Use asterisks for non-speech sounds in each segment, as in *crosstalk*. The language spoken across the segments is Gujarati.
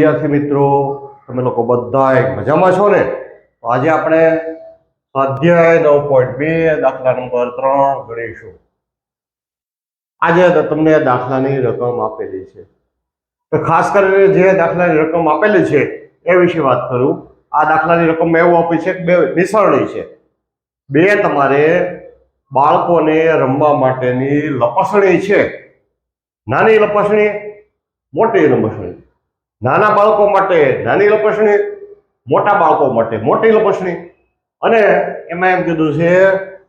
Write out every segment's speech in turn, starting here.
વિદ્યાર્થી મિત્રો, તમે લોકો બધા મજામાં છો ને? તો આજે આપણે સ્વાધ્યાય નવ પોઈન્ટ બે, દાખલા નંબર ત્રણ ગણીશું. આજે તમને દાખલાની રકમ આપેલી છે. તો ખાસ કરીને જે દાખલાની રકમ આપેલી છે, એ વિશે વાત કરું. આ દાખલાની રકમ એવું આપી છે કે બે નિસરણી છે. બે તમારે બાળકોને રમવા માટેની લપસણી છે. નાની લપસણી, મોટી લપસણી. નાના બાળકો માટે, નાની લપસણી મોટા બાળકો માટે, મોટી લપસણી અને એમાં એમ કીધું છે,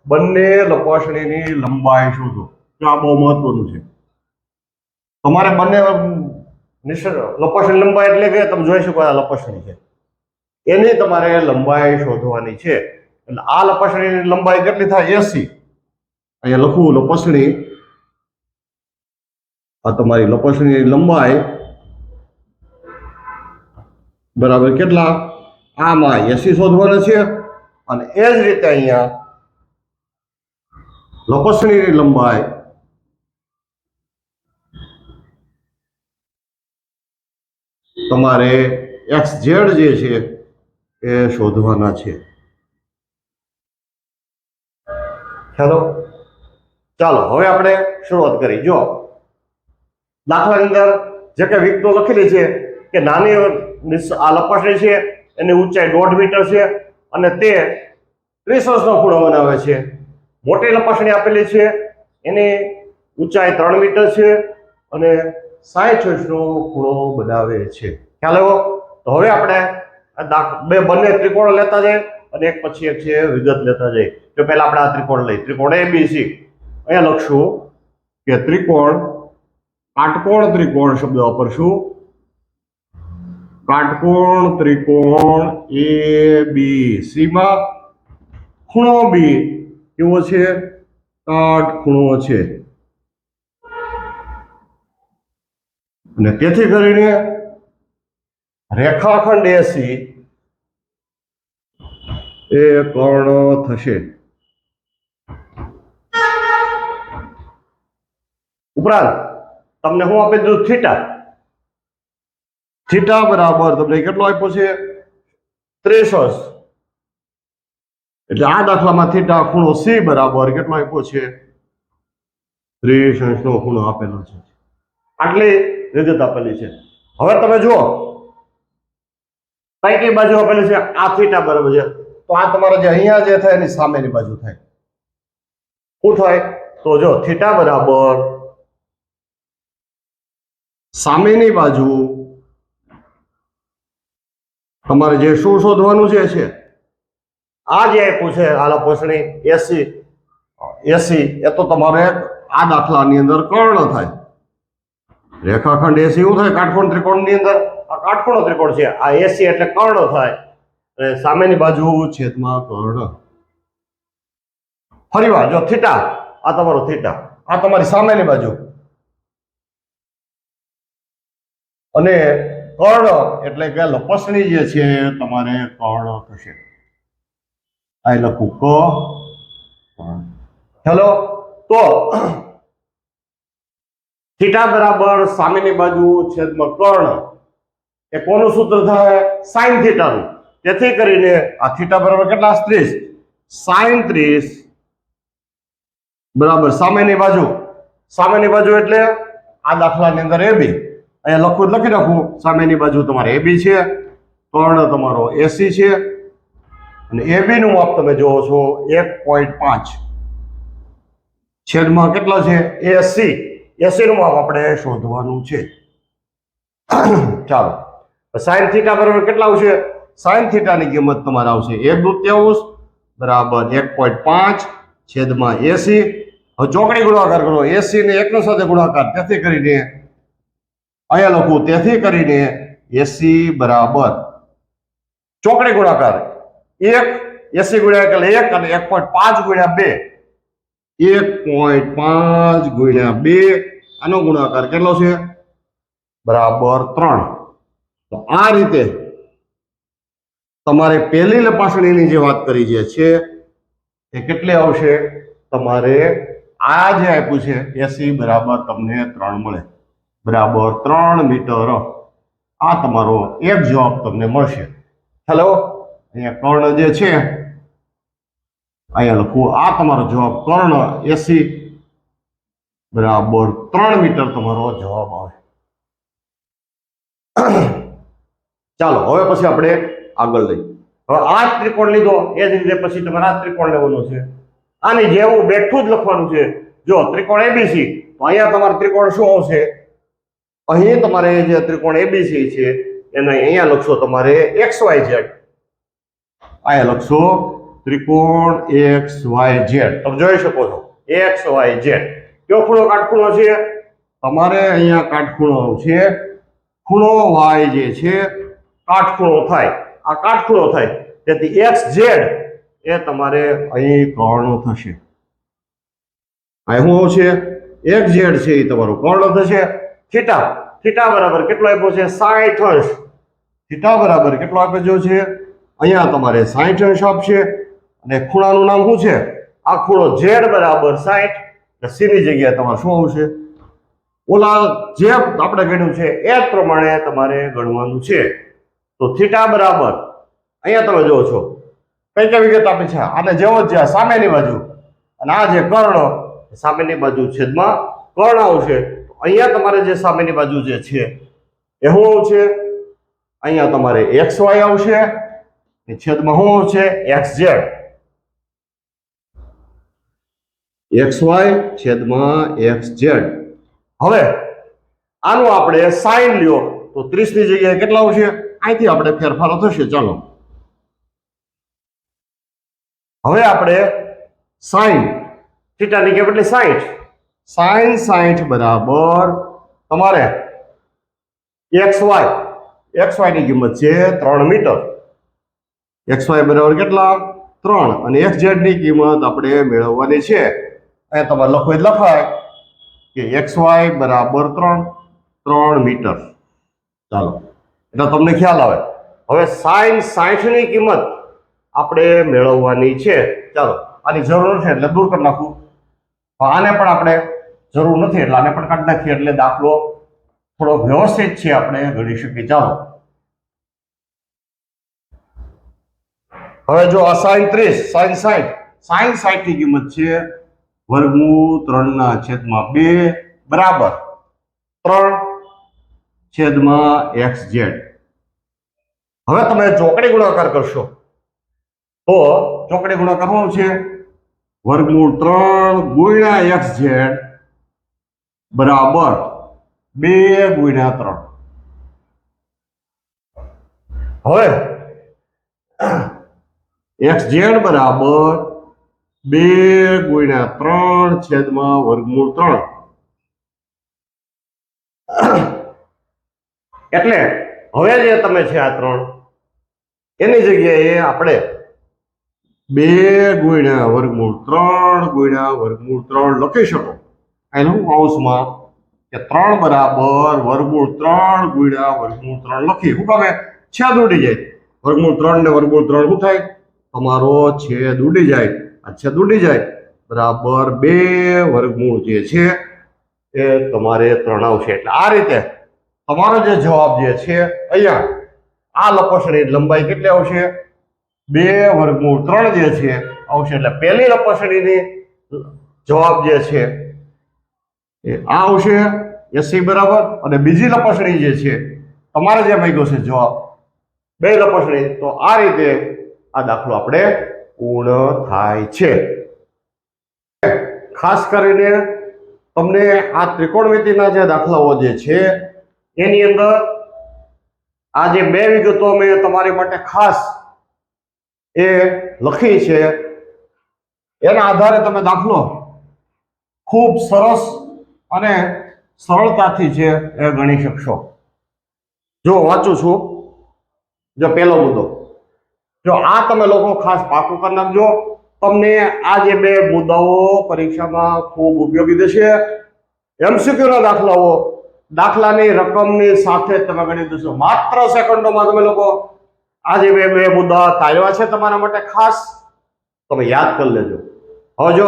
બંને લપસણીની લંબાઈ શોધો તો આ બહુ મહત્વનું છે. તમારે બંને લપસણી લંબાઈ એટલે કે તમે જોઈ શકો આ લપસણી છે. એની તમારે લંબાઈ શોધવાની છે. એટલે આ લપસણીની લંબાઈ કેટલી થાય? એસી. અહીંયા લખું લપસણી આ તમારી લપસણીની લંબાઈ બરાબર કેટલા? આમાં એસી શોધવાના છે. અને એ જ રીતે અહીંયા લપસણીની લંબાઈ તમારે એક્સ ઝેડ જે છે એ શોધવાના છે. હેલો ચાલો, હવે આપણે શરૂઆત કરી. જો દાખલાની અંદર જે કે વિગતો લખેલી છે કે નાની આ લપસણી છે, એની ઊંચાઈ દોઢ મીટર છે અને તે ત્રીસ વર્ષનો ખૂણો બનાવે છે. મોટી લપસણી આપેલી છે, એની ઊંચાઈ ત્રણ મીટર છે અને સાહીઠ વર્ષનો ખૂણો બનાવે છે. ખ્યાલ આવ્યો? તો હવે આપણે બે, બંને ત્રિકોણ લેતા જઈએ અને એક પછી એક છે વિગત લેતા જઈએ. તો પહેલા આપણે આ ત્રિકોણ લઈએ. ત્રિકોણ એ બી સી અહીંયા લખશું કે ત્રિકોણ, કાટકોણ ત્રિકોણ શબ્દ વાપરશું. કાટકોણ, ત્રિકોણ, એ, બી સી માં ખૂણો બી કેવો છે? ખૂણો છે. અને તેથી કરીને રેખાખંડ એસી એ કર્ણ થશે. ઉપરાંત, તમને હું આપી દીધું થીટા. થીટા બરાબર. તમને કેટલો આપ્યો છે? ત્રેસઠ. એટલે આ દાખલામાં થીટા ખૂણો સી બરાબર કેટલો આપ્યો છે? ત્રીસ અંશનો ખૂણો આપેલો છે. આટલી વિગત આપેલી છે. હવે તમે જુઓ. કઈ કઈ બાજુ આપેલી છે? આ થીટા બરાબર છે. તો આ તમારે જે અહીંયા જે થાય એની સામેની બાજુ થાય. શું થાય? તો જો, થીટા બરાબર સામેની બાજુ તમારે જે શું શોધવાનું જે છે? આ જે આપ્યું છે આ લપસણી એસી એસી, એ તો તમારે આ દાખલાની અંદર કર્ણ થાય. રેખાખંડ એસી શું થાય? કાટકોણ ત્રિકોણની અંદર? આ કાટકોણ ત્રિકોણ છે. આ એસી એટલે કર્ણ થાય. અને સામેની બાજુ છેદમાં કર્ણ. ફરીવાર જો થીટા, આ તમારો થીટા. આ તમારી સામેની બાજુ. અને કર્ણ એટલે કે લપસણી જે છે, તમારે કર્ણ થશે. આ લખું ક. હેલો? તો થીટા બરાબર સામેની બાજુ છેદમાં કર્ણ એ કોનું સૂત્ર થાય? સાઈન થીટાનું. તેથી કરીને આ થીટા બરાબર કેટલા ત્રીસ? સાઈન ત્રીસ. બરાબર, સામેની બાજુ. સામેની બાજુ એટલે આ દાખલાની અંદર એ બી. અહીંયા લખું લખી નાખું. સામેની બાજુ તમારે એ બી છે કર્ણ તમારો એસી છે, અને એ બી નું માપ તમે જોવો છો, એક પોઈન્ટ પાંચ. છેદમાં કેટલા છે? એસી એસી નું માપ આપણે શોધવાનું છે. *clears throat* ચાલો. સાઈન થીટા બરાબર કેટલા આવશે? સાઈન થીટાની કિંમત તમારે આવશે એક દુત્યાંશ બરાબર એક પોઈન્ટ પાંચ છેદમાં એસી હવે ચોકડી ગુણાકાર કરો. એસી ને એકનો સાથે ગુણાકાર. તેથી કરીને અહીંયા લખું, તેથી કરીને એસી બરાબર ચોકડી ગુણાકાર. એક એસી ગુણ્યા એટલે એક અને એક પોઈન્ટ પાંચ ગુણ્યા બે. એક પોઈન્ટ પાંચ ગુણ્યા બે. આનો ગુણાકાર કેટલો છે? બરાબર ત્રણ. તો આ રીતે તમારે પહેલી લપાસણીની જે વાત કરી જે છે, એ કેટલી આવશે? તમારે આ જે આપ્યું છે એસી બરાબર તમને ત્રણ મળે. બરાબર ત્રણ મીટર આ તમારો એક જવાબ તમને મળશે. હેલો? અહીંયા કર્ણ જે છે, અહીંયા લખું, આ તમારો જવાબ કર્ણ એસી. બરાબર ત્રણ મીટર તમારો જવાબ આવે. ચાલો, હવે પછી આપણે આગળ લઈ હવે આ ત્રિકોણ લીધો, એ જ રીતે પછી તમારે આ ત્રિકોણ લેવાનો છે. આની જેવું બેઠું જ લખવાનું છે. જો, ત્રિકોણ એબીસી તો અહીંયા તમારો ત્રિકોણ શું આવશે? અહીં તમારે જે ત્રિકોણ એબીસી છે, એને અહીંયા લખશો તમારે એક્સ વાય ઝેડ અહીંયા લખશો ત્રિકોણ એક્સ વાય ઝેડ તમે જોઈ શકો છો એક્સ વાય ઝેડ કયો ખૂણો કાટખૂણો છે? તમારે અહીંયા કાટખૂણો છે. ખૂણો વાય જે છે, કાટખૂણો થાય. આ કાટખૂણો થાય. તેથી એક્સ ઝેડ એ તમારે અહીં કર્ણ થશે. અહીં શું આવશે? એક્સ ઝેડ છે એ તમારું કર્ણ થશે. થીટા થીટા બરાબર કેટલો આપ્યો છે? સાઠ અંશ. થીટા બરાબર કેટલો આપ્યો છે? અહીંયા તમારે સાઠ અંશ આપશે. અને ખૂણાનું નામ શું છે? આ ખૂણો ઝેડ બરાબર સાઠ. સીની જગ્યાએ તમારે શું આવશે? ઓલા જે આપણે ગણ્યું છે, એ જ પ્રમાણે તમારે ગણવાનું છે. તો થીટા બરાબર. અહીંયા તમે જુઓ છો. કઈ કઈ વિગત આપી છે. આને જેવો જ સામેની બાજુ. અને આ જે કર્ણ સામેની બાજુ છેદમાં કર્ણ આવશે. અહીંયા તમારે જે સામેની બાજુ જે છે, એ શું આવશે અહીંયા તમારે એક્સ વાય આવશે છેદમાં શું આવશે એક્સ ઝેડ. એક્સ વાય છેદમાં એક્સ ઝેડ. હવે, આનું આપણે સાઈન લ્યો, તો 30 ની જગ્યાએ કેટલા આવશે? અહીંથી આપણે ફેરફારો થશે, ચાલો. હવે આપણે સાઈન, થીટાની કે એટલે 60 સાઈન 60 બરાબર તમારે એક્સ વાય એક્સ વાયની કિંમત છે ત્રણ મીટર. એક્સ વાય બરાબર કેટલા? ત્રણ. અને એક્સ ઝેડની કિંમત આપણે મેળવવાની છે. અહીંયા તમારે લખો એટલે લખાય કે એક્સ વાય બરાબર ત્રણ ત્રણ મીટર. ચાલો. એટલે તમને ખ્યાલ આવે. હવે સાઈન સાઠની કિંમત આપણે મેળવવાની છે. ચાલો. આની જરૂર છે એટલે દૂર કરી નાખું. આને પણ આપણે જરૂર નથી, એટલે આને પણ કાઢી નાખીએ, એટલે દાખલો થોડો વ્યવસ્થિત છે, આપણે ગણી શકીએ. ચાલો. હવે જો આ સાઈન ત્રીસ, સાઈન સાઈઠ. સાઈન સાઠની કિંમત છે વર્ગમૂળ ત્રણના છેદમાં બે બરાબર ત્રણ છેદમાં એક્સ ઝેડ. હવે તમે ચોકડી ગુણાકાર કરશો. તો ચોકડી ગુણાકાર શું છે? વર્ગમૂળ ત્રણ ગુણ્યા એક્સ ઝેડ બરાબર બે ગુણ્યા ત્રણ. હવે એક્સ ઝેડ બરાબર બે ગુણ્યા ત્રણ છેદમાં વર્ગમૂળ ત્રણ. એટલે હવે જે તમે છે આ ત્રણ, એની જગ્યાએ આપણે બે ગુણ્યા વર્ગમૂળ ત્રણ ગુણ્યા વર્ગમૂળ ત્રણ લખી શકો. એનું કૌંસમાં કે ત્રણ બરાબર વર્ગમૂળ ત્રણ ગુણ્યા વર્ગમૂળ ત્રણ લખી. શું કામે છેદ ઉડી જાય. વર્ગમૂળ ત્રણ ને વર્ગમૂળ ત્રણ શું થાય? તમારો છેદ ઉડી જાય. આ છેદ ઉડી જાય. બરાબર બે વર્ગમૂળ જે છે એ તમારે ત્રણ આવશે. એટલે આ રીતે તમારો જે જવાબ જે છે અહીંયા. આ લપસણી લંબાઈ કેટલી આવશે? બે વર્ગમૂળ ત્રણ જે છે, આવશે એટલે પહેલી લપસણીની જવાબ જે છે એ આ આવશે એસી બરાબર અને બીજી લપસણી જે છે, તમારે જે માંગ્યો છે જવાબ. બે લપસણી, તો આ રીતે આ દાખલો આપણે પૂર્ણ થાય છે. ખાસ કરીને તમને આ ત્રિકોણમિતિના જે દાખલાઓ જે છે, એની અંદર આ જે બે વિગતો મેં તમારી માટે ખાસ એ લખી છે. એના આધારે તમે દાખલો. ખૂબ સરસ અને સરળતાથી છે એ ગણી શકશો. જો વાંચું છું. જો પહેલો મુદ્દો. જો આ તમે લોકો ખાસ પાકું કરી નાખજો. તમને આ જે બે મુદ્દાઓ પરીક્ષામાં ખૂબ ઉપયોગી થશે. MCQ ના દાખલાઓ. દાખલાની રકમની સાથે તમે ગણી દેશો માત્ર સેકન્ડોમાં તમે લોકો આ જે બે બે મુદ્દા તાર્યા છે તમારા માટે ખાસ. તમે યાદ કરી લેજો. હવે જો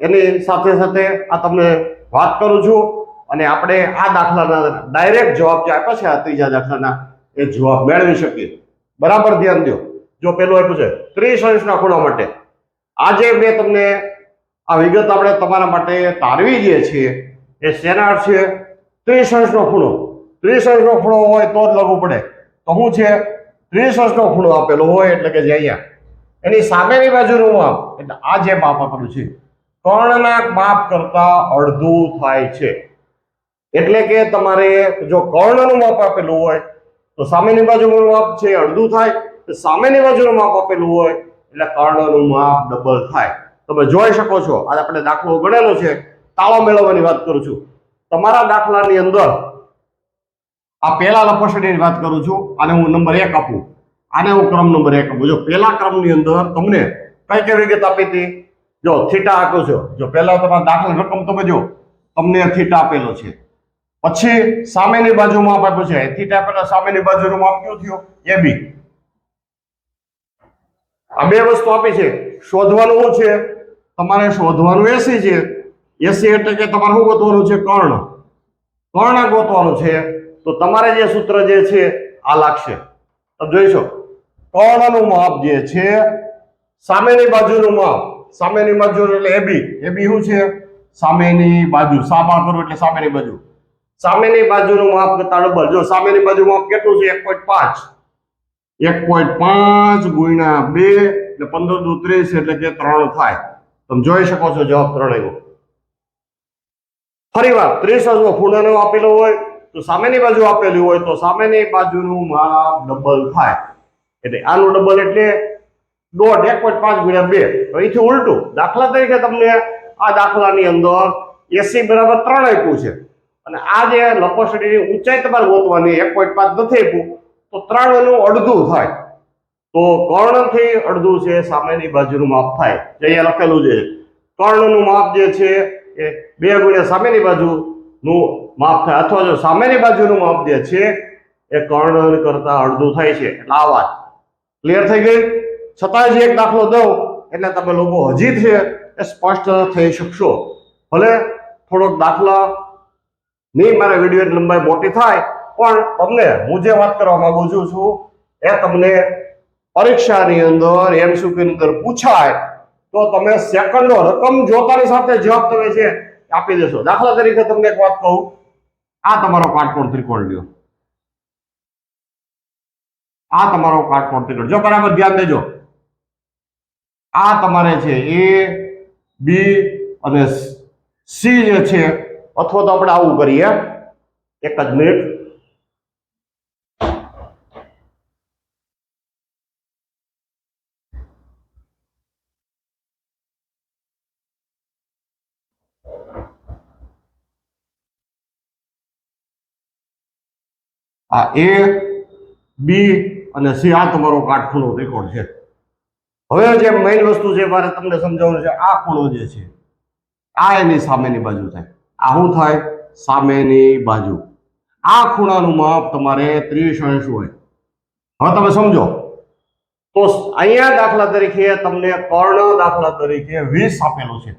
એની સાથે સાથે આ તમને વાત કરું છું અને આપણે આ દાખલાના ડાયરેક્ટ જવાબ જે આપ્યા છે, આ ત્રીજા દાખલાના, એ જવાબ મેળવી શકીએ. બરાબર ધ્યાન દો. જો પેલું આપ્યું છે, ત્રીસ અંશના ખૂણા માટે. આજે મેં તમને આ વિગત આપણે તમારા માટે તારવી જે છીએ. એ શેના છે? ત્રીસ અંશનો ખૂણો. ત્રીસ અંશનો ખૂણો હોય તો જ લખવું પડે. તો શું છે ત્રીસ વર્ષનો ખૂણો આપેલો હોય એટલે કે જે અહીંયા. એની સામેની બાજુનું માપ એટલે આ જે માપ આપેલું છે કર્ણના માપ કરતા અડધું થાય છે. એટલે કે તમારે જો કર્ણનું માપ આપેલું હોય, તો સામેની બાજુનું માપ છે અડધું થાય. સામેની બાજુનું માપ આપેલું હોય, એટલે કર્ણનું માપ ડબલ થાય. તમે જોઈ શકો છો, આજે આપણે દાખલો ગણેલો છે. તાળો મેળવવાની વાત કરું છું. તમારા દાખલાની અંદર આ પહેલા લપસણીની વાત કરું છું અને હું નંબર એક આપું. આને હું ક્રમ નંબર એક આપું. જો પહેલા ક્રમની અંદર તમને કઈ કઈ વિગત આપી હતી? જો થીટા આપ્યો છે. જો પહેલા તમારા દાખલા રકમ તમે જો તમને થીટા આપેલો છે. પછી સામેની બાજુ માપ આપ્યું છે. થીટા પહેલા સામેની બાજુનું માપ કયું થયું? એ બી. આ બે વસ્તુ આપી છે. શોધવાનું શું છે? તમારે શોધવાનું એસી છે. એસી એટલે કે તમારે શું ગોતવાનું છે? કર્ણ. કર્ણ ગોતવાનું છે. તો તમારે જે સૂત્ર જે છે, આ લાગશે. તમે જોઈશો કર્ણનું માપ જે છે, સામેની બાજુનું માપ. સામેની બાજુ એટલે એબી એબી શું છે? સામેની બાજુ. સામા કરું એટલે સામેની બાજુ. સામેની બાજુનું માપ કરતા ડબલ. જો સામેની બાજુ માપ કેટલું છે? એક પોઈન્ટ પાંચ. એક પોઈન્ટ પાંચ ગુણ્યા બે એટલે પંદર દુ ત્રીસ એટલે કે ત્રણ થાય. તમે જોઈ શકો છો જવાબ ત્રણ આવ્યો ફરી વાર ત્રીસ અજવો ખૂણાનો આપેલો હોય તો સામેની બાજુ આપેલી હોય તો સામેની બાજુનું માપ ડબલ થાય. એટલે આનું ડબલ એટલે દોઢ, એક પોઈન્ટ પાંચ ગુણ્યા બે. અહીંથી ઉલટું. દાખલા તરીકે તમને આ દાખલાની અંદર એસી બરાબર ત્રણ આપ્યું છે. અને આ જે લપસણીની ઊંચાઈ તમારે ગોતવાની એક પોઈન્ટ પાંચ નથી આપ્યું, તો ત્રણ એનું અડધું થાય. તો કર્ણથી અડધું છે, સામેની બાજુનું માપ થાય. જે અહીંયા લખેલું છે. કર્ણનું માપ જે છે એ બે ગુણ્યા સામેની બાજુનું માપ થાય. અથવા જો સામેની બાજુનું માપ જે છે, એ કર્ણ કરતા અડધું થાય છે. એટલે આ વાત. ક્લિયર થઈ ગઈ? છતાંય જે એક દાખલો દઉં, એટલે તમે લોકો હજી છે, એ સ્પષ્ટ થઈ શકશો. ભલે થોડોક દાખલા નહીં, મારા વિડીયોની લંબાઈ મોટી થાય, પણ તમને હું જે વાત કરવા માંગુ છું છું, એ તમને પરીક્ષાની અંદર એમસીક્યુ ની અંદર પૂછાય, તો તમે સેકન્ડો રકમ જોતાની સાથે જવાબ તમે છે આપી દેશો. દાખલા તરીકે તમને એક વાત કહું. આ તમારો કાટકોણ ત્રિકોણ લ્યો. આ તમારો કાટકોણ ત્રિકોણ. જો બરાબર ધ્યાન દેજો. આ તમારે છે એ, બી અને સી. જે છે, અથવા તો આપણે આવું કરીએ. એક જ મિનિટ આ એ બી અને સી આ તમારો કાટખૂણો ત્રિકોણ છે. હવે જે મેઇન વસ્તુ છે મારે તમને સમજાવવાનું છે, આ ખૂણો જે છે, આ એની સામેની બાજુ થાય. આ શું થાય? સામેની બાજુ. આ ખૂણાનું માપ તમારે ત્રીસ અંશ હોય. હવે તમે સમજો. તો અહીંયા દાખલા તરીકે તમને કર્ણ દાખલા તરીકે વીસ આપેલું છે.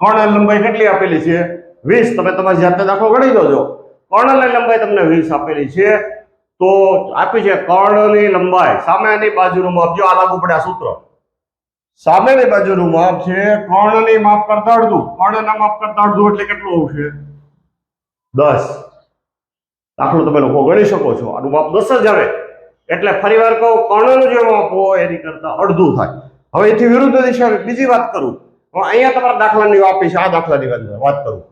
કર્ણ લંબાઈ કેટલી આપેલી છે? વીસ. તમે તમારી જાતે દાખલો ગણી દોજો કર્ણની લંબાઈ તમને વીસ આપેલી છે. તો આપી છે કર્ણની લંબાઈ. સામેની બાજુનું માપ જો આ લાગુ પડે આ સૂત્ર. સામેની બાજુનું માપ છે કર્ણની માપ કરતા અડધું. કર્ણના માપ કરતા અડધું એટલે કેટલું આવશે? દસ. દાખલો તમે લોકો ગણી શકો છો. આનું માપ દસ જ આવે. એટલે ફરી વાર કહું, કર્ણનું જે માપ હોય એની કરતા અડધું થાય. હવે એથી વિરુદ્ધ દિશા બીજી વાત કરું. હું અહીંયા તમારા દાખલાની આપી છે. આ દાખલાની વાત કરું.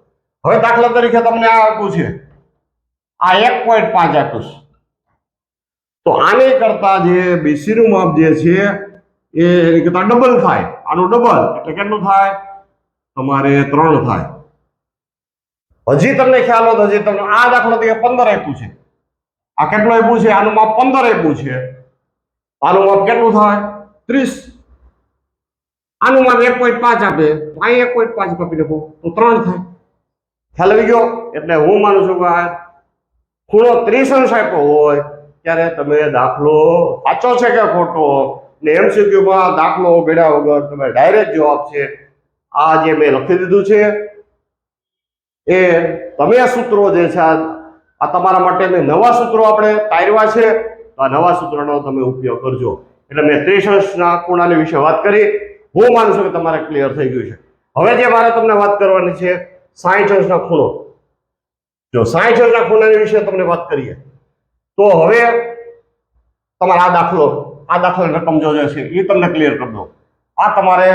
હવે દાખલા તરીકે તમને આ આપ્યું છે. આ એક પોઈન્ટ પાંચ આપ્યું તો આને કરતા જે બેસીનું માપ જે છે, એ એની કરતા ડબલ થાય. આનું ડબલ એટલે કેટલું થાય? તમારે ત્રણ થાય. હજી તમને ખ્યાલ હતો હજી તમને આ દાખલો તરીકે પંદર આપ્યું છે. આ કેટલું આપ્યું છે? આનું માપ પંદર આપ્યું છે. આનું માપ કેટલું થાય? ત્રીસ. આનું માપ એક પોઈન્ટ પાંચ આપે. તો અહીં એક પોઈન્ટ પાંચ કાપી નાખો. તો ત્રણ થાય. ખ્યાલ આવી ગયો? એટલે હું માનું છું કે આ ખૂણો ત્રીસ અંશ આપ્યો હોય, ત્યારે તમે દાખલો સાચો છે કે ખોટો? ને એમસીક્યુમાં દાખલો ગણ્યા વગર તમે ડાયરેક્ટ જવાબ છે. આ જે મેં લખી દીધું છે, એ તમે સૂત્રો જે છે, આ તમારા માટે મેં નવા સૂત્રો આપણે તાર્યા છે. તો આ નવા સૂત્રનો તમે ઉપયોગ કરજો. એટલે મેં ત્રીસ અંશના ખૂણાની વિશે વાત કરી. હું માનું છું કે તમારે ક્લિયર થઈ ગયું છે. હવે જે મારે તમને વાત કરવાની છે સાઠ અંશના ખૂણો. જો સાઠ અંશના ખૂણાની વિશે તમને વાત કરીએ, તો હવે તમારે આ દાખલો આ દાખલો રકમ જો છે એ તમને ક્લિયર કરી દો આ તમારે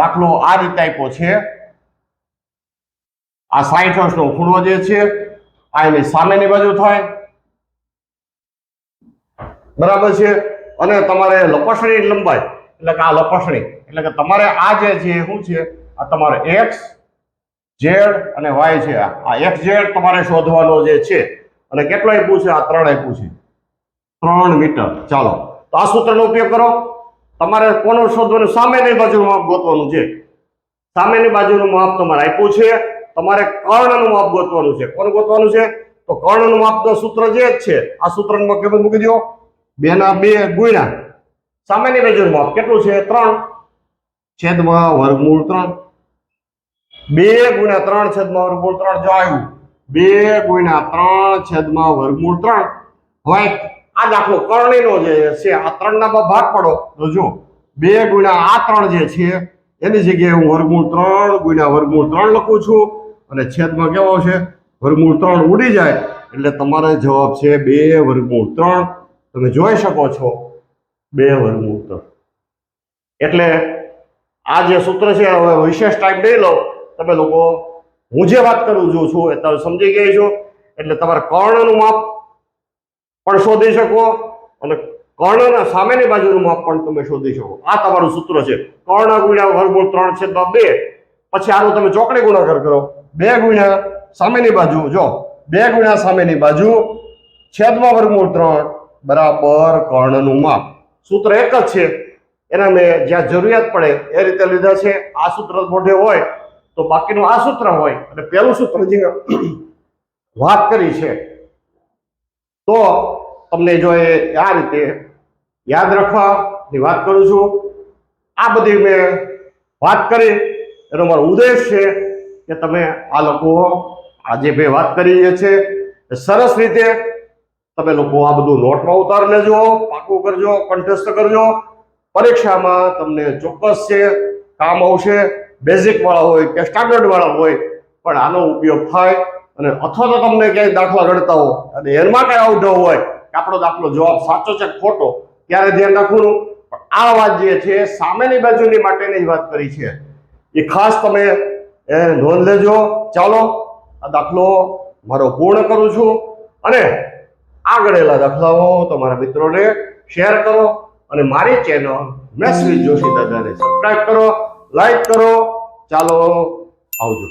દાખલો આ રીતે આપ્યો છે. આ સાઠ વર્ષનો ખૂણો જે છે, આ એની સામેની બાજુ થાય. બરાબર છે? અને તમારે લપસણી લંબાઈ, એટલે કે આ લપસણી, એટલે કે તમારે આ જે છે શું છે? આ તમારે એક્સ ઝેડ અને વાય છે. આ એક્સ ઝેડ તમારે શોધવાનો જે છે, અને કેટલો આપ્યું છે? આ ત્રણ આપ્યું છે. ત્રણ મીટર. ચાલો. તો આ સૂત્રનો ઉપયોગ કરો. તમારે કોનું શોધવાનું? સામેની બાજુનું માપ ગોતવાનું છે. સામેની બાજુનું માપ તમારે આપ્યું છે. તમારે કર્ણનું માપ ગોતવાનું છે. કોનું ગોતવાનું છે? તો કર્ણનું માપનું સૂત્ર જે જ છે. આ સૂત્રમાં કેમ મૂકી દો? બે ના બે ગુણ્યા. સામેની બાજુનું માપ કેટલું છે? ત્રણ. છેદમાં વર્ગમૂળ ત્રણ. બે ગુણ્યા ત્રણ છેદમાં વર્ગમૂળ ત્રણ જો આવ્યું. બે ગુણ્યા ત્રણ છેદમાં વર્ગમૂળ ત્રણ. હવે આ દાખલો કર્ણીનો જે છે, આ ત્રણના ભાગ પડો. તો જો, બે ગુણ્યા આ ત્રણ જે છે, એની જગ્યાએ હું વર્ગમૂળ ત્રણ ગુણ્યા વર્ગમૂળ ત્રણ લખું છું. અને છેદમાં કેવો છે વર્ગમૂળ ત્રણ ઉડી જાય. એટલે તમારો જવાબ છે બે વર્ગમૂળ ત્રણ. તમે જોઈ શકો છો. બે વર્ગમૂળ ત્રણ. એટલે આ જે સૂત્ર છે, હવે વિશેષ ટાઈમ નહીં લો. તમે લોકો, હું જે વાત કરું છું છું એ તમે સમજી ગયા છો? એટલે તમારે કર્ણનું માપ પણ શોધી શકો અને કર્ણના સામેની બાજુનું માપ પણ તમે શોધી શકો. આ તમારું સૂત્ર છે. કર્ણ ગુણ્યા વર્ગમૂળ ત્રણ છે બે. પછી આનું તમે ચોકડી ગુણાકાર કરો. બે ગુણ્યા સામેની બાજુ, જો, બે ગુણ્યા સામેની બાજુ છેદમાં વર્ગમૂળ ત્રણ બરાબર કર્ણનું માપ. સૂત્ર એક જ છે. એના મેં જ્યાં જરૂરિયાત પડે એ રીતે લીધા છે. આ સૂત્ર મોઢે હોય તો બાકીનું આ સૂત્ર હોય અને પહેલું સૂત્ર જે વાત કરી છે, તો તમને જો એ આ રીતે યાદ રાખવાની વાત કરું છું. આ બધી મેં વાત કરી, એનો મારો ઉદ્દેશ છે કે તમે આ લોકો આજે મેં વાત કરી છે સરસ રીતે તમે લોકો આ બધું નોટમાં ઉતાર લેજો, પાકું કરજો કંઠસ્થ કરજો. પરીક્ષામાં તમને ચોક્કસ છે, કામ આવશે. બેઝિક વાળા હોય કે સ્ટાન્ડર્ડવાળા હોય, પણ આનો ઉપયોગ થાય. અને અથવા તો તમને ક્યાંય દાખલા ગણતા હો, અને એમાં કઈ આઉટ હોય કે આપણો દાખલો જવાબ સાચો છે ખોટો, ત્યારે ધ્યાન રાખવાનું. પણ આ વાત જે છે, સામેની બાજુની માટેની વાત કરી છે. એ ખાસ તમે, એ નોંધ લેજો. ચાલો, આ દાખલો મારો પૂર્ણ કરું છું. અને આગળેલા દાખલાઓ તમારા મિત્રોને શેર કરો. અને મારી ચેનલ મેસવી જોશી દાદાને સબસ્ક્રાઈબ કરો. લાઈક કરો ચાલો આવજો.